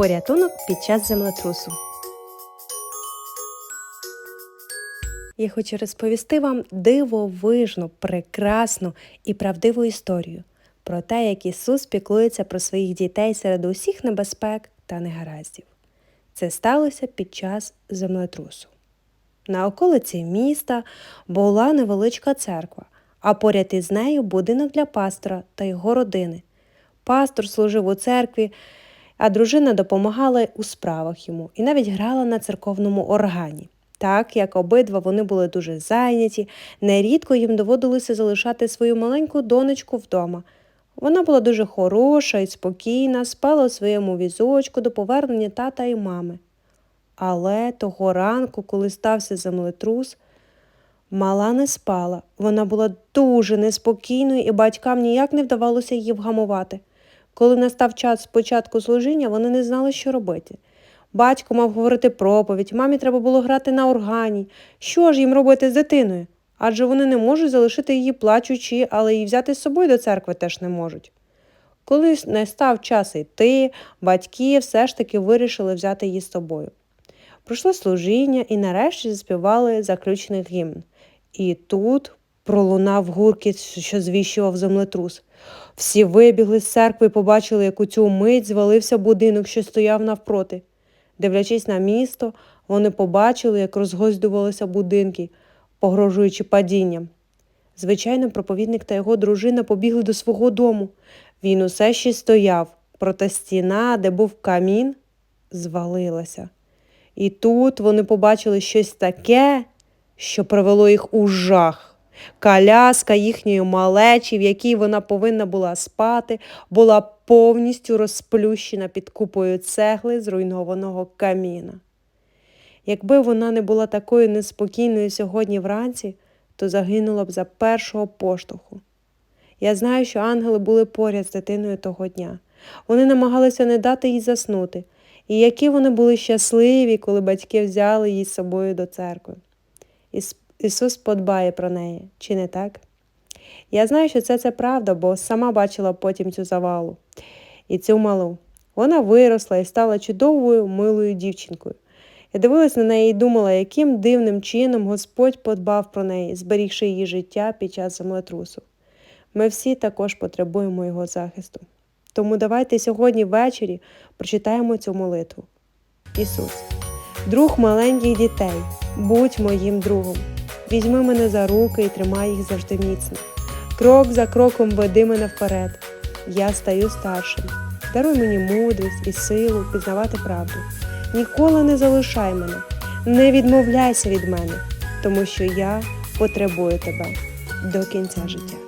Порятунок під час землетрусу. Я хочу розповісти вам дивовижну, прекрасну і правдиву історію про те, як Ісус піклується про своїх дітей серед усіх небезпек та негараздів. Це сталося під час землетрусу. На околиці міста була невеличка церква, а поряд із нею будинок для пастора та його родини. Пастор служив у церкві, а дружина допомагала у справах йому і навіть грала на церковному органі. Так як обидва вони були дуже зайняті, нерідко їм доводилося залишати свою маленьку донечку вдома. Вона була дуже хороша і спокійна, спала у своєму візочку до повернення тата і мами. Але того ранку, коли стався землетрус, мала не спала. Вона була дуже неспокійною, і батькам ніяк не вдавалося її вгамувати. Коли настав час початку служіння, вони не знали, що робити. Батько мав говорити проповідь, мамі треба було грати на органі. Що ж їм робити з дитиною? Адже вони не можуть залишити її плачучи, але і взяти з собою до церкви теж не можуть. Коли не став час йти, батьки все ж таки вирішили взяти її з собою. Пройшло служіння і нарешті заспівали заключний гімн. І тут пролунав гуркіт, що звіщував землетрус. Всі вибігли з церкви і побачили, як у цю мить звалився будинок, що стояв навпроти. Дивлячись на місто, вони побачили, як розгойдувалися будинки, погрожуючи падінням. Звичайно, проповідник та його дружина побігли до свого дому. Він усе ще стояв, проте стіна, де був камін, звалилася. І тут вони побачили щось таке, що привело їх у жах. Коляска їхньої малечі, в якій вона повинна була спати, була повністю розплющена під купою цегли зруйнованого каміна. Якби вона не була такою неспокійною сьогодні вранці, то загинула б за першого поштовху. Я знаю, що ангели були поряд з дитиною того дня. Вони намагалися не дати їй заснути, і які вони були щасливі, коли батьки взяли її з собою до церкви. Іс- Ісус подбає про неї, чи не так? Я знаю, що це це правда, бо сама бачила потім цю завалу і цю малу. Вона виросла і стала чудовою, милою дівчинкою. Я дивилась на неї і думала, яким дивним чином Господь подбав про неї, зберігши її життя під час землетрусу. Ми всі також потребуємо його захисту. Тому давайте сьогодні ввечері прочитаємо цю молитву. Ісус, друг маленьких дітей, будь моїм другом. Візьми мене за руки і тримай їх завжди міцно. Крок за кроком веди мене вперед. Я стаю старшим. Даруй мені мудрість і силу пізнавати правду. Ніколи не залишай мене, не відмовляйся від мене, тому що я потребую тебе до кінця життя.